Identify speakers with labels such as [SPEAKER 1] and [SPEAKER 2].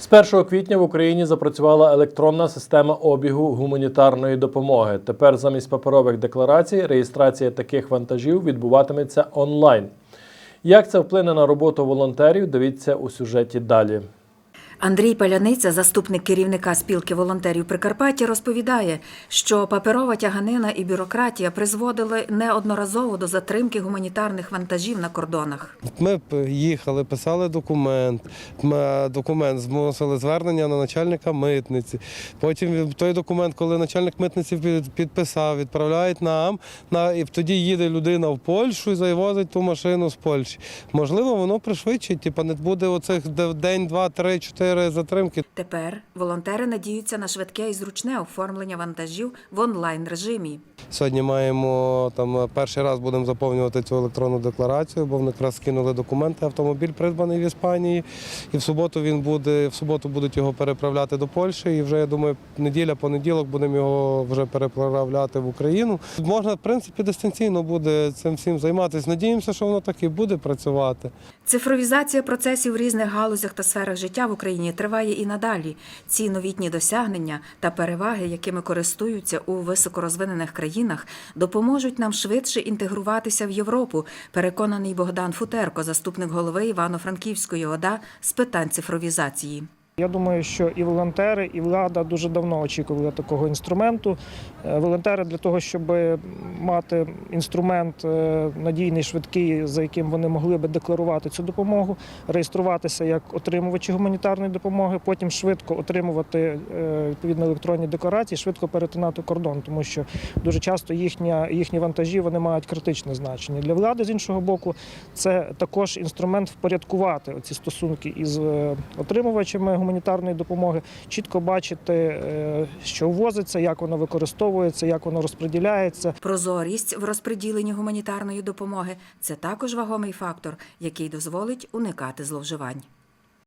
[SPEAKER 1] З 1 квітня в Україні запрацювала електронна система обігу гуманітарної допомоги. Тепер замість паперових декларацій реєстрація таких вантажів відбуватиметься онлайн. Як це вплине на роботу волонтерів, дивіться у сюжеті далі.
[SPEAKER 2] Андрій Паляниця, заступник керівника спілки волонтерів Прикарпаття, розповідає, що паперова тяганина і бюрократія призводили неодноразово до затримки гуманітарних вантажів на кордонах.
[SPEAKER 3] Ми їхали, писали документ. М, Документ змусили звернення на начальника митниці. Потім той документ, коли начальник митниці під- підписав, відправляють нам. На і тоді їде людина в Польщу і завозить ту машину з Польщі. Можливо, воно пришвидшить, типу не буде оцих де- день, два, три, чотири затримки.
[SPEAKER 2] Тепер волонтери надіються на швидке і зручне оформлення вантажів в онлайн режимі.
[SPEAKER 3] Сьогодні маємо там перший раз будемо заповнювати цю електронну декларацію, бо вони якраз скинули документи. Автомобіль придбаний в Іспанії, і в суботу він буде. В суботу будуть його переправляти до Польщі. І вже я думаю, неділя, понеділок будемо його вже переправляти в Україну. Можна, в принципі, дистанційно буде цим всім займатися. Надіємося, що воно так і буде працювати.
[SPEAKER 2] Цифровізація процесів в різних галузях та сферах життя в Україні триває і надалі. Ці новітні досягнення та переваги, якими користуються у високорозвинених країнах, допоможуть нам швидше інтегруватися в Європу. Переконаний Богдан Футерко, заступник голови Івано-Франківської ОДА з питань цифровізації.
[SPEAKER 4] Я думаю, що і волонтери, і влада дуже давно очікували такого інструменту. Е, Волонтери для того, щоб мати інструмент е, надійний, швидкий, за яким вони могли би декларувати цю допомогу, реєструватися як отримувачі гуманітарної допомоги, потім швидко отримувати е, відповідно електронні декларації, швидко перетинати кордон, тому що дуже часто їхня, їхні вантажі вони мають критичне значення. Для влади з іншого боку, це також інструмент впорядкувати ці стосунки із отримувачами гуманітарної допомоги, чітко бачити, е, що ввозиться, як воно використовується, як воно розподіляється.
[SPEAKER 2] Прозорість в розподіленні гуманітарної допомоги це також вагомий фактор, який дозволить уникати зловживань.